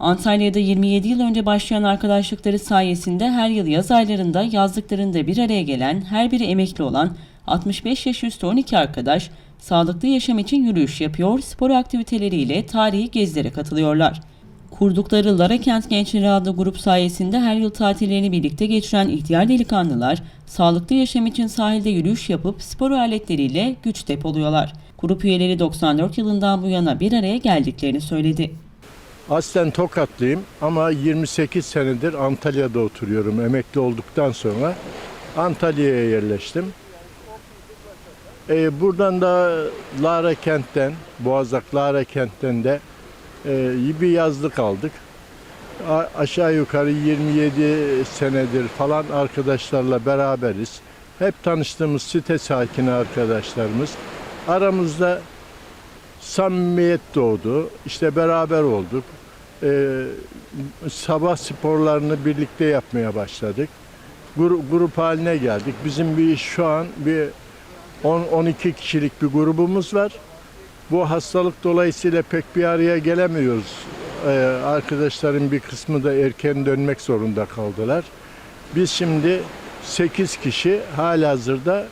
Antalya'da 27 yıl önce başlayan arkadaşlıkları sayesinde her yıl yaz aylarında yazlıklarında bir araya gelen, her biri emekli olan 65 yaş üstü 12 arkadaş sağlıklı yaşam için yürüyüş yapıyor, spor aktiviteleriyle tarihi gezilere katılıyorlar. Kurdukları Lara Kent Gençleri adlı grup sayesinde her yıl tatillerini birlikte geçiren ihtiyar delikanlılar, sağlıklı yaşam için sahilde yürüyüş yapıp spor aletleriyle güç depoluyorlar. Grup üyeleri 94 yılından bu yana bir araya geldiklerini söyledi. Aslen Tokatlıyım ama 28 senedir Antalya'da oturuyorum. Emekli olduktan sonra Antalya'ya yerleştim. Ee, buradan da Lara Kent'ten, Boğazak Lara Kent'ten de e, bir yazlık aldık. A- aşağı yukarı 27 senedir falan arkadaşlarla beraberiz. Hep tanıştığımız site sakini arkadaşlarımız. Aramızda samimiyet doğdu. İşte beraber olduk. Ee, sabah sporlarını birlikte yapmaya başladık. Gru- grup haline geldik. Bizim bir şu an bir 10-12 kişilik bir grubumuz var. Bu hastalık dolayısıyla pek bir araya gelemiyoruz. Ee, arkadaşların bir kısmı da erken dönmek zorunda kaldılar. Biz şimdi 8 kişi halihazırda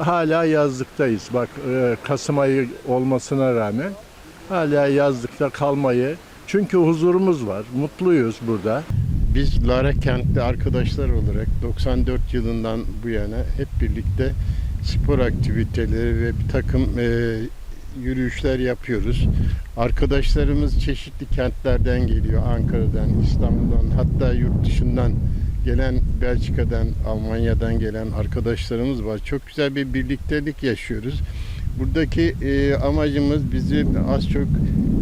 hala yazlıktayız. Bak e, Kasım ayı olmasına rağmen hala yazlıkta kalmayı çünkü huzurumuz var, mutluyuz burada. Biz Lara Kent'te arkadaşlar olarak 94 yılından bu yana hep birlikte spor aktiviteleri ve bir takım e, yürüyüşler yapıyoruz. Arkadaşlarımız çeşitli kentlerden geliyor. Ankara'dan, İstanbul'dan, hatta yurt dışından gelen Belçika'dan, Almanya'dan gelen arkadaşlarımız var. Çok güzel bir birliktelik yaşıyoruz. Buradaki e, amacımız bizi az çok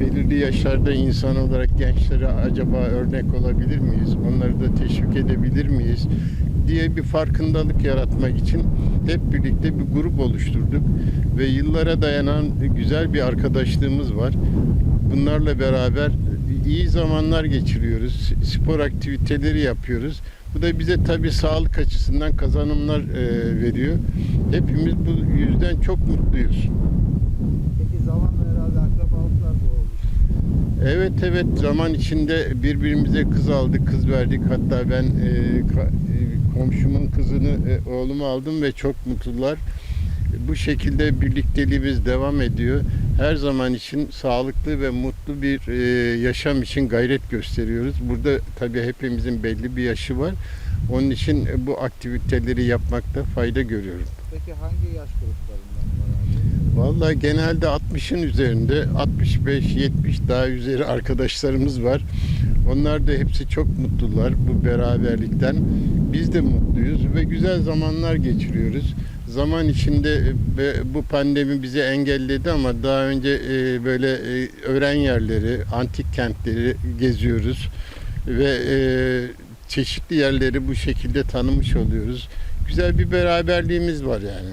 belirli yaşlarda insan olarak gençlere acaba örnek olabilir miyiz? Onları da teşvik edebilir miyiz? diye bir farkındalık yaratmak için hep birlikte bir grup oluşturduk ve yıllara dayanan güzel bir arkadaşlığımız var. Bunlarla beraber iyi zamanlar geçiriyoruz. Spor aktiviteleri yapıyoruz. Bu da bize tabii sağlık açısından kazanımlar e, veriyor. Hepimiz bu yüzden çok mutluyuz. Peki zamanla herhalde akrabalıklar da olmuş. Evet evet zaman içinde birbirimize kız aldık, kız verdik. Hatta ben e, ka- e, komşumun kızını e, oğluma aldım ve çok mutlular. Bu şekilde birlikteliğimiz devam ediyor. Her zaman için sağlıklı ve mutlu bir e, yaşam için gayret gösteriyoruz. Burada tabii hepimizin belli bir yaşı var. Onun için bu aktiviteleri yapmakta fayda görüyorum. Peki hangi yaş gruplarından Vallahi genelde 60'ın üzerinde 65-70 daha üzeri arkadaşlarımız var. Onlar da hepsi çok mutlular bu beraberlikten. Biz de mutluyuz ve güzel zamanlar geçiriyoruz. Zaman içinde e, bu pandemi bizi engelledi ama daha önce e, böyle e, öğren yerleri, antik kentleri geziyoruz ve çeşitli yerleri bu şekilde tanımış oluyoruz. Güzel bir beraberliğimiz var yani.